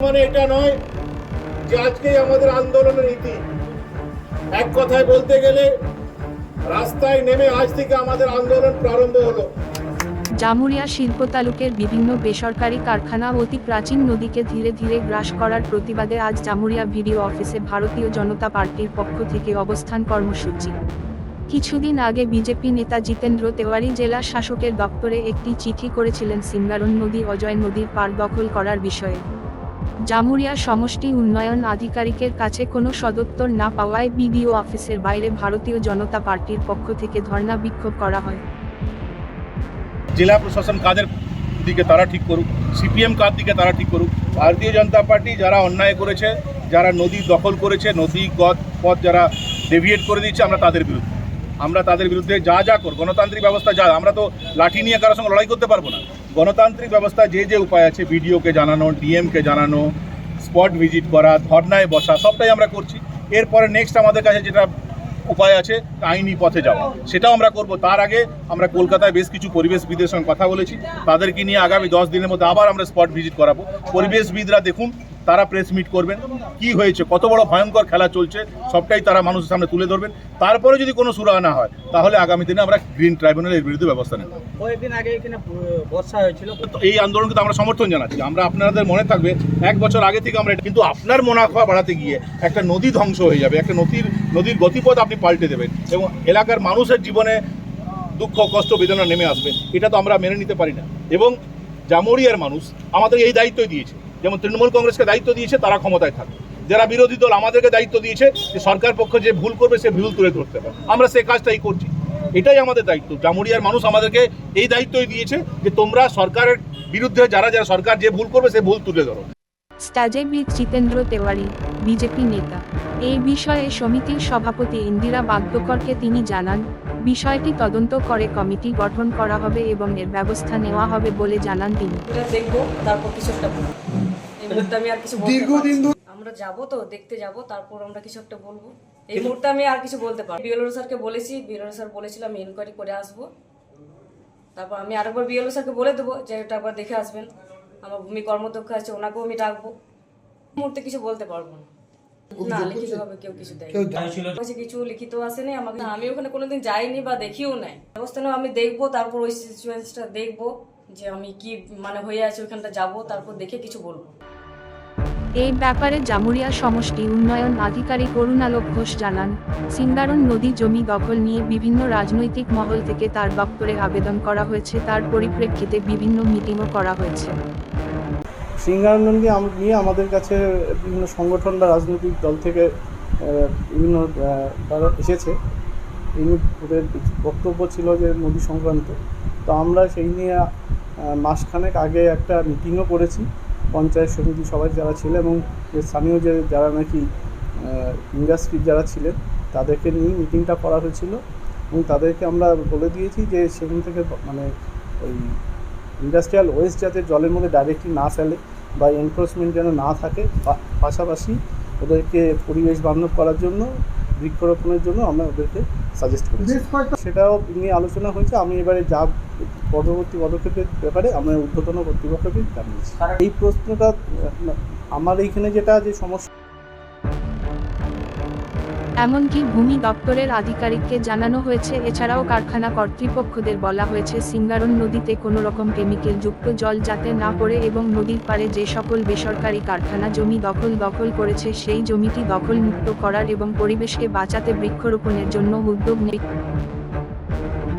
মানে এটা নয় যে আজকেই আমাদের আন্দোলনের ইতি। এক কথায় বলতে গেলে, রাস্তায় নেমে আজ থেকে আমাদের আন্দোলন প্রারম্ভ হলো। জামুরিয়া শিল্প তালুকের বিভিন্ন বেসরকারি কারখানা অতি প্রাচীন নদীকে ধীরে ধীরে গ্রাস করার প্রতিবাদে আজ জামুরিয়া ভিডিও অফিসে ভারতীয় জনতা পার্টির পক্ষ থেকে অবস্থান কর্মসূচি। কিছুদিন আগে বিজেপি নেতা জিতেন্দ্র তেওয়ারি জেলা শাসকের দপ্তরে একটি চিঠি করেছিলেন সিঙ্গারন নদী অজয় নদীর পার দখল করার বিষয়ে। জামুরিয়া সমষ্টি উন্নয়ন আধিকারিকের কাছে কোনো সদুত্তর না পাওয়ায় বিডিও অফিসের বাইরে ভারতীয় জনতা পার্টির পক্ষ থেকে ধর্ণা বিক্ষোভ করা হয়। জেলা প্রশাসন কাদের দিকে তারা ঠিক করুক, সিপিএম কার দিকে তারা ঠিক করুক, ভারতীয় জনতা পার্টি যারা অন্যায় করেছে, যারা নদী দখল করেছে, নদী পথ যারা ডেভিয়েট করে দিচ্ছে, আমরা তাদের বিরুদ্ধে। আমরা তাদের বিরুদ্ধে যা যা কর, গণতান্ত্রিক ব্যবস্থা যা, আমরা তো লাঠি নিয়ে কারোর সঙ্গে লড়াই করতে পারব না। গণতান্ত্রিক ব্যবস্থা যে যে উপায় আছে বিডিওকে জানানো, ডিএমকে জানানো, স্পট ভিজিট করা, ধর্নায় বসা, সবটাই আমরা করছি। এরপরে নেক্সট আমাদের কাছে যেটা উপায় আছে, আইনি পথে যাওয়া। সেটাও আমরা করব। তার আগে আমরা কলকাতায় বেশ কিছু পরিবেশবিদের সঙ্গে কথা বলেছি। তাদেরকে নিয়ে আগামী দশ দিনের মধ্যে আবার আমরা স্পট ভিজিট করাবো। পরিবেশবিদরা দেখুন তারা প্রেস মিট করবেন কি হয়েছে কত বড় ভয়ঙ্কর খেলা চলছে সবটাই তারা মানুষের সামনে তুলে ধরবেন। তারপরে যদি কোনো সুরাহা না হয় তাহলে আগামী দিনে আমরা গ্রিন ট্রাইব্যুনালের বিরুদ্ধে ব্যবস্থা নেব। কয়েকদিন আগে এখানে বর্ষা হয়েছিল। এই আন্দোলনকে তো আমরা সমর্থন জানাচ্ছি। আমরা আপনাদের মনে থাকবে এক বছর আগে থেকে আমরা কিন্তু আপনার মুনাফা বাড়াতে গিয়ে একটা নদী ধ্বংস হয়ে যাবে একটা নদীর নদীর গতিপথ আপনি পাল্টে দেবেন এবং এলাকার মানুষের জীবনে দুঃখ কষ্ট বেদনা নেমে আসবে এটা তো আমরা মেনে নিতে পারি না। এবং জামুরিয়ার মানুষ আমাদের এই দায়িত্বই দিয়েছে। যেমন তৃণমূল কংগ্রেসকে দায়িত্ব দিয়েছে, তারা ক্ষমতায় থাকবে যারা বিরোধী দল আমাদেরকে দায়িত্ব দিয়েছে, যে সরকার পক্ষ যে ভুল করবে, সে ভুল তুলে ধরতে হবে আমরা সে কাজটাই করছি। এটাই আমাদের দায়িত্ব। জামুরিয়ার মানুষ আমাদেরকে এই দায়িত্বই দিয়েছে যে তোমরা সরকারের বিরুদ্ধে, যারা যারা সরকার যে ভুল করবে, সে ভুল তুলে ধরো। স্টাজে জিতেন্দ্র তেওয়ারি, বিজেপি নেতা। এই বিষয়ে সমিতির সভাপতি ইন্দিরা বাগদকরকে তিনি জানান বিষয়টি তদন্ত করে কমিটি গঠন করা হবে এবং এর ব্যবস্থা নেওয়া হবে বলে জানান তিনি। এটা দেখব তারপর কিছু একটা বলব। এই মুহূর্তে আমি আর কিছু দীর্ঘদিন আমরা যাব তো দেখতে যাব তারপর আমরা কিছু একটা বলব। এই মুহূর্তে আমি আর কিছু বলতে পারব বিএলও স্যারকে বলেছি বিএলও স্যার বলেছিল আমি ইনকোয়ারি করে আসব। তারপর আমি আরেকবার বিএলও স্যারকে বলে দেবো যে এটা একবার দেখে আসবেন। আমার ভূমি কর্মদক্ষ আছে ওনাকেও আমি ডাকবো। মুহূর্তে কিছু বলতে পারব না। না লিখিত ভাবে কেউ কিছু দেয় কাছে কিছু লিখিত আসেনি আমাকে আমি ওখানে কোনোদিন যাইনি বা দেখিও নাই। ব্যবস্থা নেওয়া আমি দেখব তারপর ওই সিচুয়েশনটা দেখব যে আমি কি মানে হয়ে আছে ওইখানটা যাব তারপর দেখে কিছু বলব। এই ব্যাপারে জামুরিয়া সমষ্টি উন্নয়ন আধিকারিক অরুণালোক ঘোষ জানান সিঙ্গারন নদী জমি দখল নিয়ে বিভিন্ন রাজনৈতিক মহল থেকে তার দপ্তরে আবেদন করা হয়েছে তার পরিপ্রেক্ষিতে বিভিন্ন মিটিংও করা হয়েছে। সিঙ্গারানন্দী নিয়ে আমাদের কাছে বিভিন্ন সংগঠন বা রাজনৈতিক দল থেকে বিভিন্ন তারা এসেছে। এই নিয়ে ওদের বক্তব্য ছিল যে মোদী সংক্রান্ত। তো আমরা সেই নিয়ে মাসখানেক আগে একটা মিটিংও করেছি, পঞ্চায়েত সমিতি সবাই যারা ছিল এবং স্থানীয় যে যারা নাকি ইন্ডাস্ট্রির যারা ছিলেন, তাদেরকে নিয়ে মিটিংটা করা হয়েছিল। এবং তাদেরকে আমরা বলে দিয়েছি যে সেখান থেকে মানে ওই ইন্ডাস্ট্রিয়াল ওয়েস্ট যাতে জলের মধ্যে ডাইরেক্টলি না ফেলে বা এনফোর্সমেন্ট যেন না থাকে পাশাপাশি ওদেরকে পরিবেশ বান্ধব করার জন্য বৃক্ষরোপণের জন্য আমরা ওদেরকে সাজেস্ট করেছি। সেটাও নিয়ে আলোচনা হয়েছে। আমি এবারে যা পরবর্তী পদক্ষেপের ব্যাপারে আমরা ঊর্ধ্বতন কর্তৃপক্ষকে জানিয়েছি। এই প্রশ্নটা আমার এইখানে যেটা যে সমস্যা এমনকি ভূমি দপ্তরের আধিকারিককে জানানো হয়েছে, এছাড়াও কারখানা কর্তৃপক্ষদের বলা হয়েছে, সিঙ্গারন নদীতে কোনো রকম কেমিক্যাল যুক্ত জল যাতে না পড়ে এবং নদীর পারে যে সকল বেসরকারি কারখানা জমি দখল দখল করেছে, সেই জমিটি দখল মুক্ত করার এবং পরিবেশকে বাঁচাতে বৃক্ষরোপণের জন্য উদ্যোগ নেই